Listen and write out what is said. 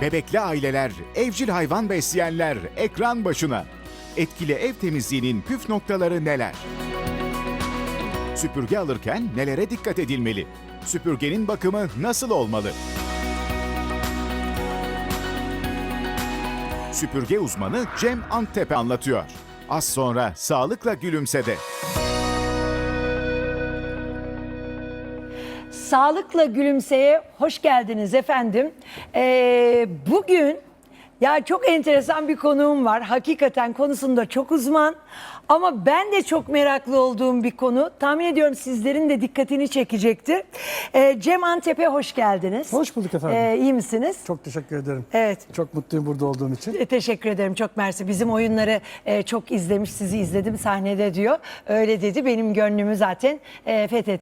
Bebekli aileler, evcil hayvan besleyenler ekran başına. Etkili ev temizliğinin püf noktaları neler? Süpürge alırken nelere dikkat edilmeli? Süpürgenin bakımı nasıl olmalı? Süpürge uzmanı Cem Anttepe anlatıyor. Az sonra Sağlıkla Gülümse'de. Sağlıkla Gülümse'ye hoş geldiniz efendim. Ee, bugün ya çok enteresan bir konuğum var. Hakikaten konusunda çok uzman. Ama ben de çok meraklı olduğum bir konu. Tahmin ediyorum sizlerin de dikkatini çekecektir. Ee, Cem Antep'e hoş geldiniz. Hoş bulduk efendim. Ee, iyi misiniz? Çok teşekkür ederim. Evet. Çok mutluyum burada olduğum için. E, Teşekkür ederim çok mersi. Bizim oyunları e, çok izlemiş, sizi izledim sahnede diyor. Öyle dedi. Benim gönlümü zaten e, fethetti.